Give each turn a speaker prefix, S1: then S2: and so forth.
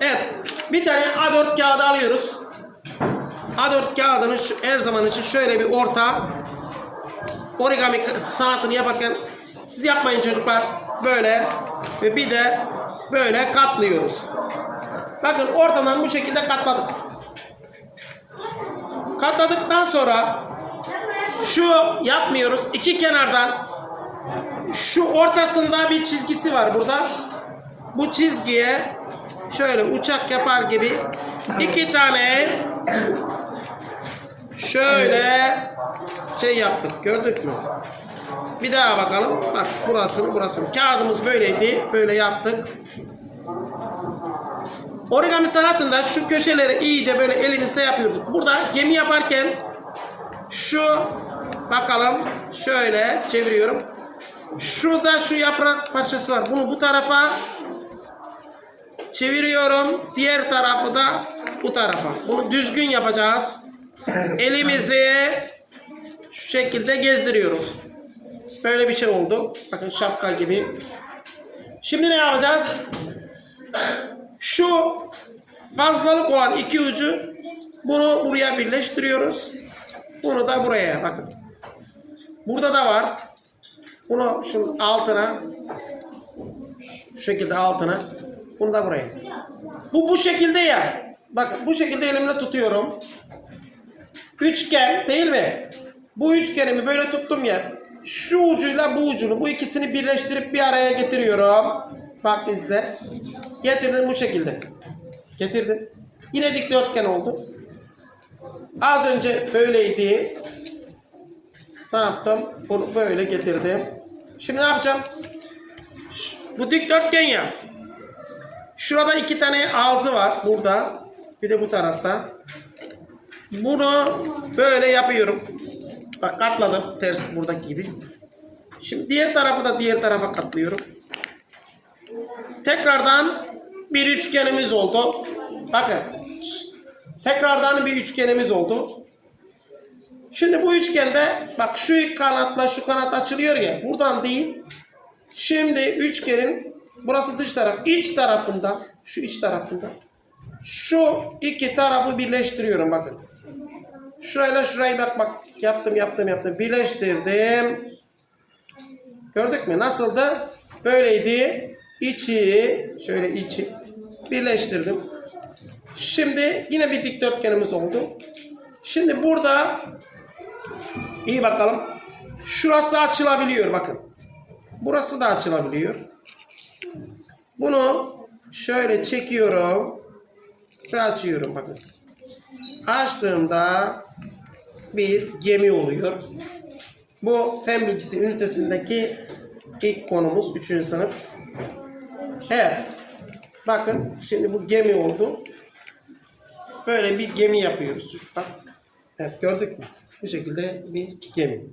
S1: Evet. Bir tane A4 kağıdı alıyoruz. A4 kağıdını şu- her zaman için şöyle bir orta origami sanatını yaparken siz yapmayın çocuklar. Böyle ve bir de böyle katlıyoruz. Bakın ortadan bu şekilde katladık. Katladıktan sonra şu yapmıyoruz. İki kenardan şu ortasında bir çizgisi var burada. Bu çizgiye şöyle uçak yapar gibi iki tane şöyle şey yaptık. Gördük mü? Bir daha bakalım. Bak burasını burasını. Kağıdımız böyleydi. Böyle yaptık. Origami sanatında şu köşeleri iyice böyle elimizde yapıyorduk. Burada gemi yaparken şu bakalım şöyle çeviriyorum. Şurada şu yaprak parçası var. Bunu bu tarafa çeviriyorum. Diğer tarafı da bu tarafa. Bunu düzgün yapacağız. Elimizi şu şekilde gezdiriyoruz. Böyle bir şey oldu. Bakın şapka gibi. Şimdi ne yapacağız? Şu fazlalık olan iki ucu bunu buraya birleştiriyoruz. Bunu da buraya bakın. Burada da var. Bunu şunun altına şu şekilde altına bunu da buraya. Bu bu şekilde ya. Bakın bu şekilde elimle tutuyorum. Üçgen değil mi? Bu üçgenimi böyle tuttum ya. Şu ucuyla bu ucunu bu ikisini birleştirip bir araya getiriyorum. Bak izle. Getirdim bu şekilde. Getirdim. Yine dikdörtgen oldu. Az önce böyleydi. Ne yaptım? Bunu böyle getirdim. Şimdi ne yapacağım? Bu dikdörtgen ya. Şurada iki tane ağzı var. Burada. Bir de bu tarafta. Bunu böyle yapıyorum. Bak katladım. Ters buradaki gibi. Şimdi diğer tarafı da diğer tarafa katlıyorum. Tekrardan bir üçgenimiz oldu. Bakın. Tekrardan bir üçgenimiz oldu. Şimdi bu üçgende bak şu kanatla şu kanat açılıyor ya. Buradan değil. Şimdi üçgenin burası dış taraf. iç tarafında şu iç tarafında şu iki tarafı birleştiriyorum bakın. Şurayla şurayı bak bak yaptım yaptım yaptım. Birleştirdim. Gördük mü? Nasıldı? Böyleydi. İçi şöyle içi birleştirdim. Şimdi yine bir dikdörtgenimiz oldu. Şimdi burada iyi bakalım. Şurası açılabiliyor bakın. Burası da açılabiliyor. Bunu şöyle çekiyorum ve açıyorum bakın. Açtığımda bir gemi oluyor. Bu fen bilgisi ünitesindeki ilk konumuz 3. sınıf. Evet. Bakın şimdi bu gemi oldu. Böyle bir gemi yapıyoruz. Bak. Evet gördük mü? Bu şekilde bir gemi.